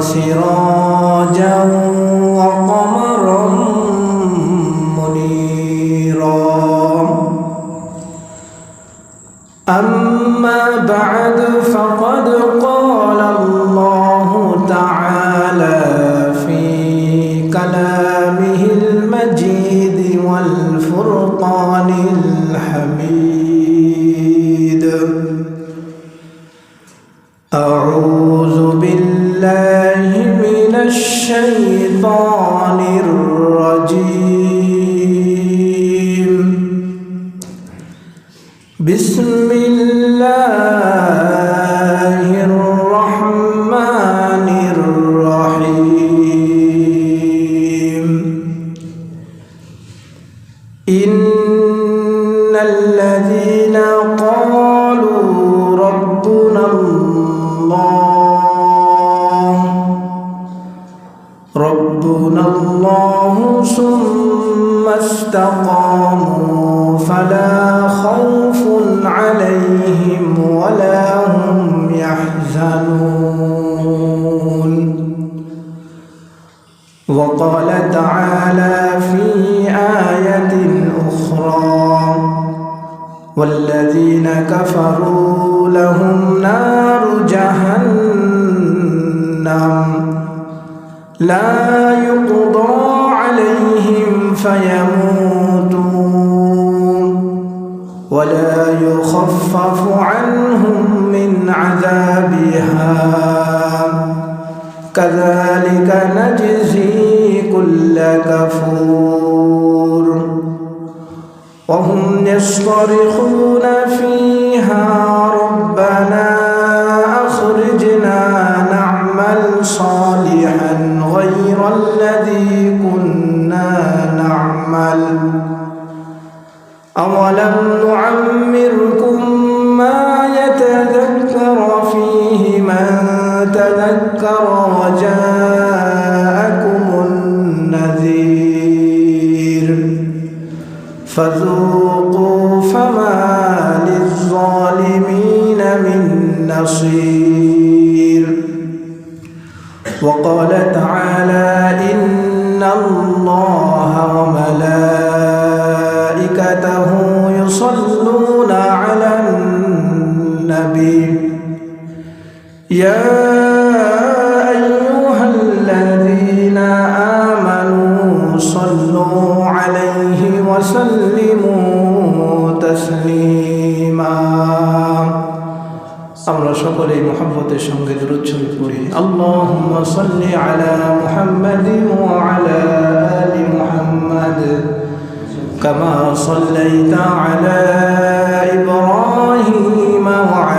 وسراجا وقمرا منيرا. أما بعد فقد قال الله تعالى في كلامه يحزنون وقال تعالى في آية أخرى والذين كفروا لهم نار جهنم. لا يقضى عليهم فيموتوا ولا يخفف عنهم من عذابها. كذلك نجزي كل كفور. وهم يصطرخون فيها. ربنا أخرجنا نعمل صالحا غير الذي كنا نعمل. أولم نعمركم يتذكر فيه من تذكر وجاءكم النذير. فذوقوا فما للظالمين من نصير. وقال تعالى إن الله وملائكته يا أيها الذين آمنوا صلوا عليه وسلموا تسليما আমরা সকলেই মোহাম্মতের সঙ্গে দূরত শরীফ পড়ি আল্লাহুম্মা সাল্লি আলা মুহাম্মাদিন ওয়া আলা আলি মুহাম্মাদ كما صليت على إبراهيم وعلى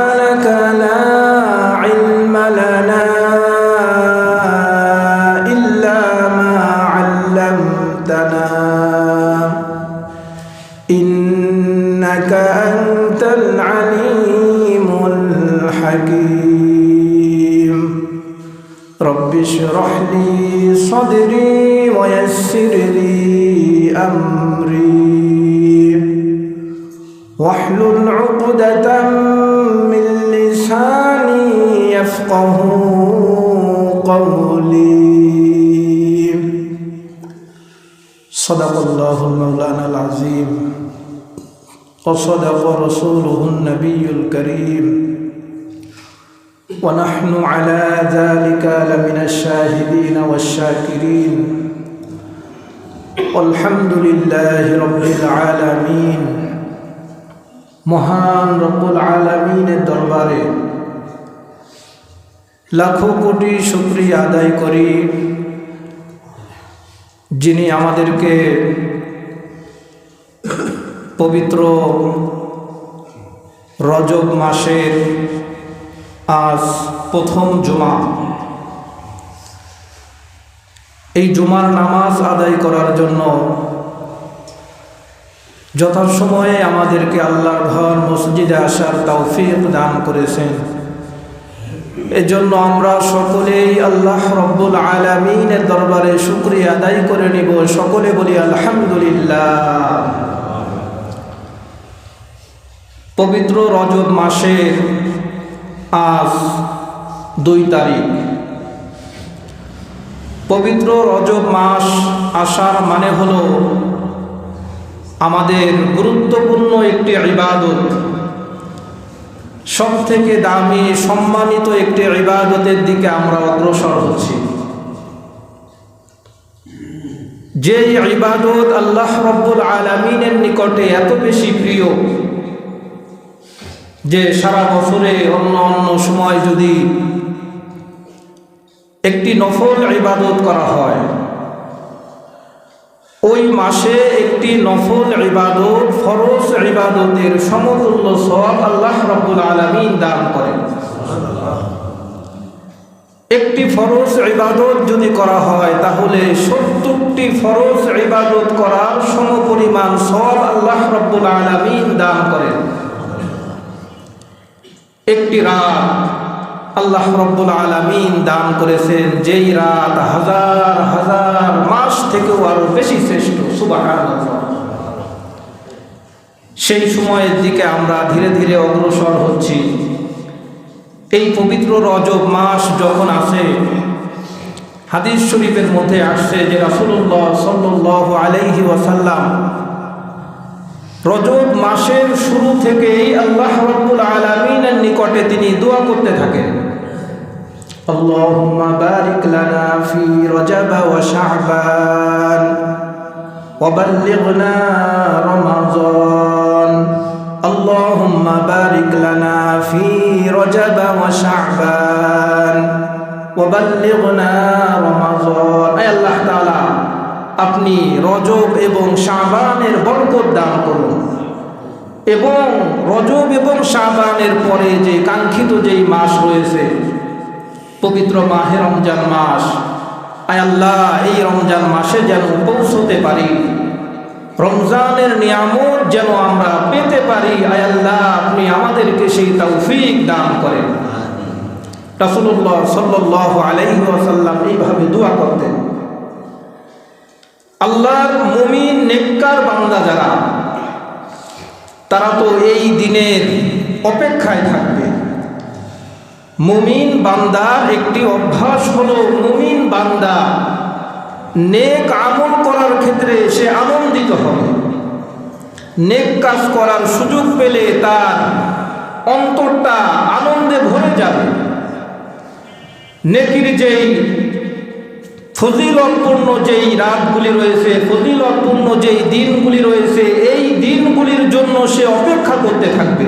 صدري ويسر لي أمري. واحلل عقدة من لساني يفقه قولي. صدق الله المولانا العظيم وصدق رسوله النبي الكريم. ونحن على ذلك لمن الشاهدين والشاكرين والحمد لله رب العالمين মহান রব্বুল আলমিনের দরবারে লাখো কোটি শুক্রিয়া আদায় করি যিনি আমাদেরকে পবিত্র রজব মাসের আজ প্রথম জুমা। এই জুমার নামাজ আদায় করার জন্য যথাসময়ে আমাদেরকে আল্লাহর ঘর মসজিদে আসার তৌফিক দান করেছেন। এজন্য আমরা সকলেই আল্লাহ রব্বুল আলমিনের দরবারে শুক্রিয়া আদায় করে নিব। সকলে বলি আলহামদুলিল্লাহ। পবিত্র রজব মাসের আজ দুই তারিখ। পবিত্র রজব মাস আসার মানে হল আমাদের গুরুত্বপূর্ণ একটি ইবাদত। সব থেকে দামি, সম্মানিত একটি ইবাদতের দিকে আমরা অগ্রসর হচ্ছি। যে ইবাদত আল্লাহ রব্বুল আলমিনের নিকটে এত বেশি প্রিয় যে সারা বছরে অন্য অন্য সময় যদি একটি নফল ইবাদত করা হয়, ওই মাসে একটি নফল ইবাদত, ফরজ ইবাদতের সমতুল্য সব আল্লাহ রব্বুল আলমিন দান করেন। একটি ফরজ ইবাদত যদি করা হয়, তাহলে সত্তরটি ফরজ ইবাদত করার সমপরিমাণ সব আল্লাহ রব্বুল আলমিন দান করেন। একটি রাত আল্লাহ রব্বুল আলমিন দান করেছেন, যেই রাত হাজার হাজার মাস থেকেও আরও বেশি শ্রেষ্ঠ সুবাহ সেই সময়ের দিকে আমরা ধীরে ধীরে অগ্রসর হচ্ছি। এই পবিত্র রজব মাস যখন আসে, হাদিস শরীফের মধ্যে আসছে যে রাসুল্লাহ সাল্লাহ আলাইহি ওয়াসাল্লাম রজব মাসের শুরু থেকেই আল্লাহ রব্বুল আলমিনের নিকটে তিনি দোয়া করতে থাকেন اللهم بارك لنا في رجب وشعبان وبلغنا رمضان اللهم بارك لنا في رجب وشعبان وبلغنا رمضان اي الله تعالى আপনি রজব এবং শাবানের বরকত দান করুন এবং রজব এবং শাবানের পরে যে কাঙ্ক্ষিত যেই মাস রয়েছে, পবিত্র মাহে রমজান মাস, আয় আল্লাহ, এই রমজান মাসে যেন পৌঁছতে পারি, রমজানের নিয়ামত যেন আমরা পেতে পারি, আয় আল্লাহ, আপনি আমাদেরকে সেই তৌফিক দান করেন। রাসুল্লাহ সাল্লাহ আলাইহি ওয়াসাল্লাম এইভাবে দোয়া করতেন। আল্লাহর মুমিন নেককার বান্দা যারা তারা তো এই দিনের অপেক্ষায় থাকবে। মুমিন বান্দার একটি অভ্যাস হলো মুমিন বান্দা নেক আমল করার ক্ষেত্রে সে আনন্দিত হবে। নেক কাজ করার সুযোগ পেলে তার অন্তরটা আনন্দে ভরে যাবে। নেকির যেই ফজিলতপূর্ণ যেই রাতগুলি রয়েছে, ফজিলতপূর্ণ যেই দিনগুলি রয়েছে, এই দিনগুলির জন্য সে অপেক্ষা করতে থাকবে।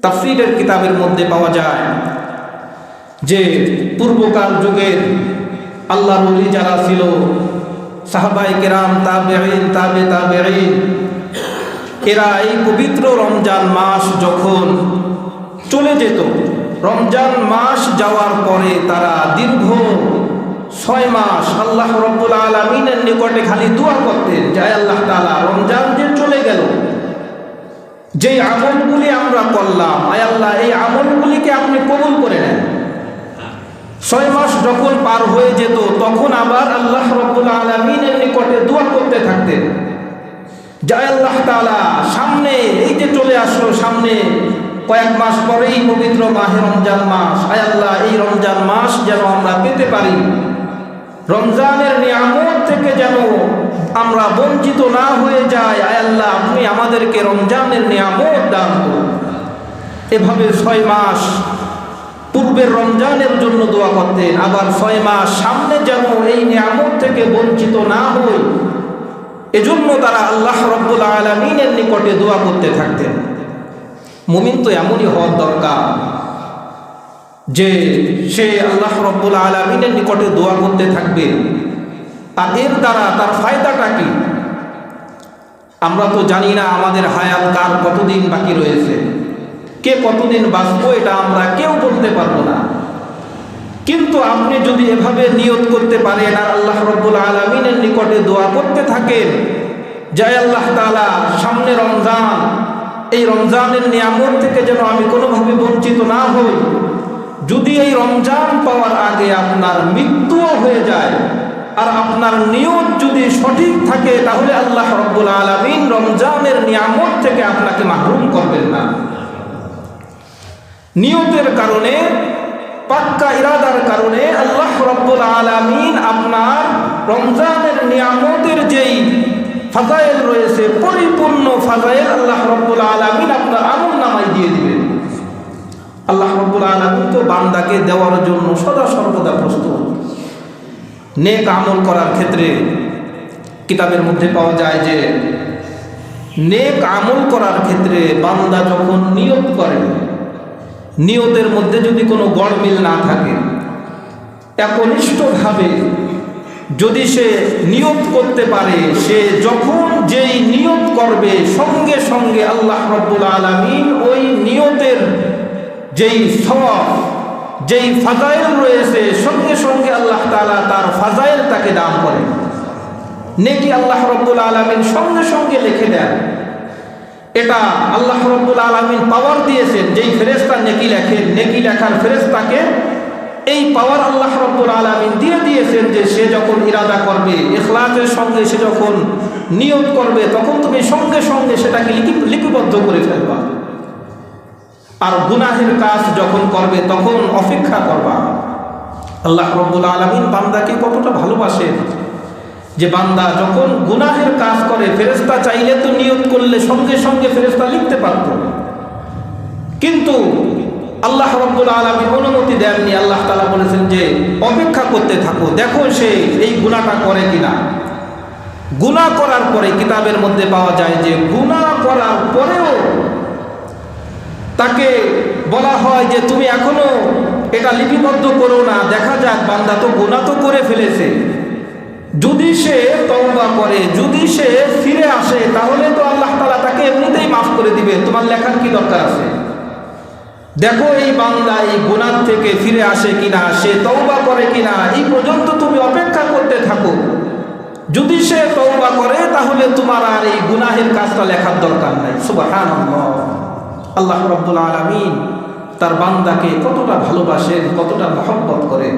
তাফসিরের কিতাবের মধ্যে পাওয়া যায় যে পূর্বকাল যুগের আল্লাহ রলি যারা ছিল সাহাবাই কেরাম, তাবেঈন, তাবে তাবেঈন, এরা এই পবিত্র রমজান মাস যখন চলে যেত, রমজান মাস যাওয়ার পরে তারা দীর্ঘ ছয় মাস আল্লাহ রব্বুল আলমিনের নিকটে খালি দোয়া করতেন যায় আল্লাহ তালা রমজান যে চলে গেল যে আমলগুলি আমরা করলাম, আয় আল্লাহ, এই আমলগুলিকে আপনি কবুল করে নেন। ছয় মাস যখন পার হয়ে যেত, তখন আবার আল্লাহ রব্বুল আলমিনের নিকটে দোয়া করতে থাকতেন যায় আল্লাহ তালা সামনে এই যে চলে আসলো, সামনে কয়েক মাস পরেই পবিত্র মাহে রমজান মাস, আয় আল্লাহ, এই রমজান মাস যেন আমরা পেতে পারি। রমজানের নিয়ামত থেকে যেন আমরা বঞ্চিত না হয়ে যাই। আল্লাহ, আপনি আমাদেরকে রমজানের নিয়ামত দান করুন। এভাবে ছয় মাস পূর্বের রমজানের জন্য দোয়া করতেন, আবার ছয় মাস সামনে যেন এই নিয়ামত থেকে বঞ্চিত না হই, এজন্য তারা আল্লাহ রব্বুল আলমিনের নিকটে দোয়া করতে থাকতেন। মুমিন তো এমনই হওয়ার দরকার। যে সে আল্লাহ রব্বুল আলমিনের নিকটে দোয়া করতে থাকবে, আর এর দ্বারা তার ফায়দাটা কি? আমরা তো জানি না আমাদের হায়াত কার কতদিন বাকি রয়েছে। কে কতদিন বাঁচবো এটা আমরা কেউ বলতে পারব না। কিন্তু আপনি যদি এভাবে নিয়ত করতে পারেন আর আল্লাহ রব্বুল আলমিনের নিকটে দোয়া করতে থাকেন জয় আল্লাহ তালা সামনে রমজান, এই রমজানের নিয়ামত থেকে যেন আমি কোনোভাবে বঞ্চিত না হই। যদি এই রমজান পাওয়ার আগে আপনার মৃত্যুও হয়ে যায়, আর আপনার নিয়ত যদি সঠিক থাকে, তাহলে আল্লাহ রব্বুল আলমিন রমজানের নিয়ামত থেকে আপনাকে মাহরুম করবেন না। নিয়তের কারণে, পাক্কা ইরাদার কারণে আল্লাহ রব্বুল আলমিন আপনার রমজানের নিয়ামতের যেই ফাজাইল রয়েছে, পরিপূর্ণ ফাজাইল আল্লাহ রব্বুল আলমিন আপনার আমল নামাই দিয়ে দিবেন। আল্লাহ রব্বুল আলমিন তো বান্দাকে দেওয়ার জন্য সদা সর্বদা প্রস্তুত। নেক আমল করার ক্ষেত্রে কিতাবের মধ্যে পাওয়া যায় যে, নেক আমল করার ক্ষেত্রে বান্দা যখন নিয়ত করে, নিয়তের মধ্যে যদি কোনো গড়মিল না থাকে, একনিষ্ঠভাবে যদি সে নিয়ত করতে পারে, সে যখন যেই নিয়ত করবে, সঙ্গে সঙ্গে আল্লাহ রব্বুল আলমিন ওই নিয়তের যেই সব যেই ফাজাইল রয়েছে, সঙ্গে সঙ্গে আল্লাহ তালা তার ফাজাইল তাকে দান করে নেকি আল্লাহ রব্বুল আলমিন সঙ্গে সঙ্গে লিখে দেন। এটা আল্লাহ রব্বুল আলমিন পাওয়ার দিয়েছেন, যেই ফেরেস্তা নেকি লেখেন নেকি লেখার ফেরেস্তাকে এই পাওয়ার আল্লাহ রব্বুল আলমিন দিয়ে দিয়েছেন যে সে যখন ইরাদা করবে এখলাসের সঙ্গে সে যখন নিয়োগ করবে, তখন তুমি সঙ্গে সঙ্গে সেটাকে লিপি, লিপিবদ্ধ করে ফেলবা। আর গুনাহের কাজ যখন করবে, তখন অপেক্ষা করবা। আল্লাহ রব্বুল আলমিন বান্দাকে কতটা ভালোবাসেন যে বান্দা যখন গুনাহের কাজ করে ফেরেস্তা চাইলে তো নিয়ত করলে সঙ্গে সঙ্গে ফেরেস্তা লিখতে পারত। কিন্তু আল্লাহ রব্বুল আলমী অনুমতি দেননি। আল্লাহ তালা বলেছেন যে, অপেক্ষা করতে থাকো, দেখো সে এই গুণাটা করে কিনা। গুণা করার পরে কিতাবের মধ্যে পাওয়া যায় যে গুণা করার পরেও তাকে বলা হয় যে তুমি এখনও এটা লিপিবদ্ধ করো না, দেখা যাক বান্দা তো গোনা তো করে ফেলেছে। যদি সে তওবা করে, যদি সে ফিরে আসে, তাহলে তো আল্লাহ তালা তাকে এমনিতেই মাফ করে দিবে। তোমার লেখার কি দরকার আছে? দেখো এই বান্দা এই গুণার থেকে ফিরে আসে কিনা, সে তওবা করে কিনা, এই পর্যন্ত তুমি অপেক্ষা করতে থাকো। যদি সে তওবা করে, তাহলে তোমার আর এই গুনাহের কাজটা লেখার দরকার নাই। সুবাহান আল্লাহ রব্বুল আলমিন তার বান্দাকে কতটা ভালোবাসেন কতটা মহব্বত করেন।